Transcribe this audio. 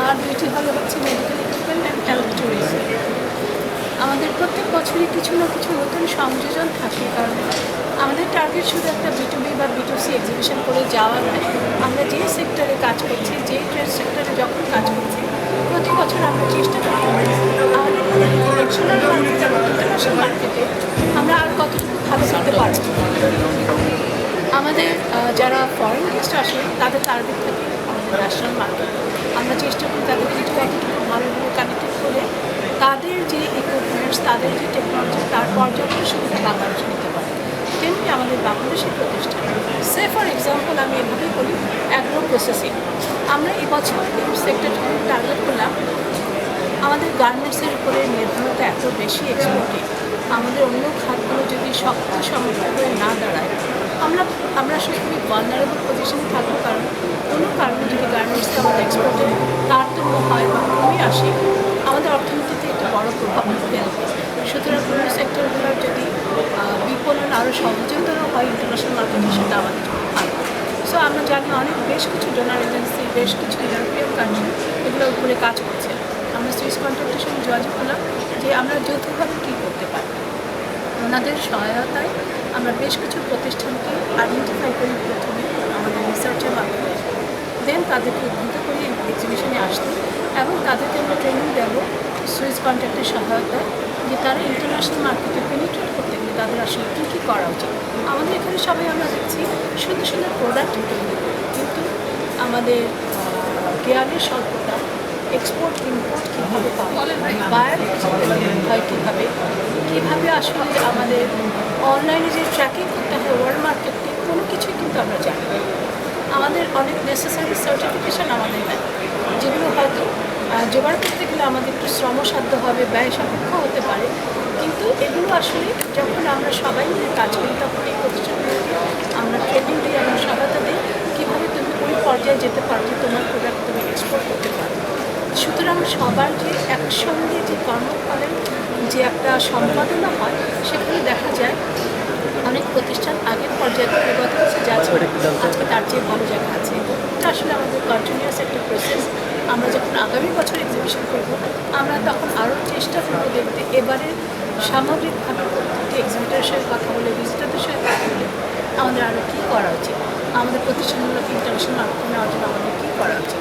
আর দুইটি হলো হচ্ছে মেডিকেল আমাদের প্রত্যেক বছরই কিছু না কিছু নতুন সংযোজন থাকে, কারণ আমাদের টার্গেট শুধু একটা বিটুবি বা বিটুসি এক্সিবিশন করে যাওয়া নয়। আমরা যে সেক্টরে কাজ করছি, যে ট্রেড সেক্টরে যখন কাজ করছি, প্রতি বছর আমরা চেষ্টা করি আমরা আর কতটুকু ভালো করতে পারছি। আমাদের যারা ফরেন গেস্ট আসে, তাদের টার্গেট থাকে ন্যাশনাল মার্কেট আমরা চেষ্টা করি তাদেরকে কতটুকু ভালোভাবে কানেক্টেড করে তাদের যে ইকুইপমেন্টস তাদের যে টেকনোলজি তার পর্যাপ্ত সুবিধা বাংলাদেশ নিতে পারে। তেমনি আমাদের বাংলাদেশের প্রতিষ্ঠান। সে ফর এক্সাম্পল আমি এভাবেই বলি অ্যাগ্রো প্রসেসিং আমরা এবছর এই সেক্টরটি টার্গেট করলাম। আমাদের গার্মেন্টসের উপরে নির্ভরতা এত বেশি এক্সপোর্টে আমাদের অন্য খাতগুলো যদি শক্ত সমস্যা হয়ে না দাঁড়ায়, আমরা আমরা খুবই ভালনারেবল পজিশনে থাকব কারণ কোনো কারণে যদি গার্মেন্টসটা আমাদের এক্সপোর্টে তারতম্য হয় বা কমে আসে আমাদের অর্থনীতিতে একটা বড় প্রভাব ফেলবে সুতরাং কোনো সেক্টরগুলোর যদি আহ, বিপণন আরও সহজতর হয় ইন্টারন্যাশনাল মার্কেটে সেটা আমাদের জন্য ভালো সো আমরা জানি অনেক, বেশ কিছু ডোনার এজেন্সি বেশ কিছু ইউরোপিয়ান কান্ট্রি এগুলোর উপরে কাজ করছে। আমরা সুইস কন্ট্রাক্টের সঙ্গে যোগাযোগ করলাম যে আমরা যৌথভাবে কী করতে পারি। ওনাদের সহায়তায় আমরা বেশ কিছু প্রতিষ্ঠানকে আইডেন্টিফাই করি প্রথমে আমাদের রিসার্চের মাধ্যমে। দেন তাদেরকে উদ্বুদ্ধ করি এক্সিবিশনে আসতে এবং তাদেরকে আমরা ট্রেনিং দেবো সুইস কন্ট্রাক্টের সহায়তায় যে তারা ইন্টারন্যাশনাল মার্কেটে পেনিট্রেট করতে তাদের আসলে কী কী করা উচিত? আমাদের এখানে সবাই আমরা দেখছি সুন্দর সুন্দর প্রোডাক্ট তৈরি কিন্তু আমাদের জ্ঞানের স্বল্পতা এক্সপোর্ট ইম্পোর্ট কীভাবে পাওয়া বায়ার হয় কীভাবে কীভাবে আসলে আমাদের অনলাইনে যে ট্র্যাকিং করতে হয় ওয়ার্ল্ড মার্কেটে কোনো কিছুই কিন্তু আমরা জানি না। আমাদের অনেক নেসেসারি সার্টিফিকেশান আমাদের নেয় যেগুলো হয়তো জোগাড় করতে গেলে আমাদের একটু শ্রমসাধ্য হবে ব্যয় সাপেক্ষ হতে পারে কিন্তু এগুলো আসলে যখন আমরা সবাই মিলে কাজ করি তখন এই প্রতিষ্ঠানগুলোকে আমরা ট্রেনিং দিই আমরা সহায়তা দিই কীভাবে তুমি ওই পর্যায়ে যেতে পারো যে তোমার প্রোডাক্ট তুমি এক্সপোর্ট করতে পারো। সুতরাং সবার যে একসঙ্গে যে কর্মফলের যে একটা সম্পাদনা হয় সেখানে দেখা যায় অনেক প্রতিষ্ঠান আগের পর্যায়ে প্রগত হচ্ছে যাচ্ছে আজকে তার চেয়ে ভালো জায়গা আছে এটা আসলে আমাদের কন্টিনিউয়াস একটা প্রসেস আমরা যখন আগামী বছর এক্সিবিশন করব, আমরা তখন আরও চেষ্টা করব দেখতে এবারে সামগ্রিকভাবে এক্সিবিটারের সঙ্গে কথা বলে ভিজিটারদের সাথে কথা বলে আমাদের আরও কী করা উচিত? আমাদের প্রতিষ্ঠানমূলক নেওয়ার জন্য আমাদের কী করা উচিত?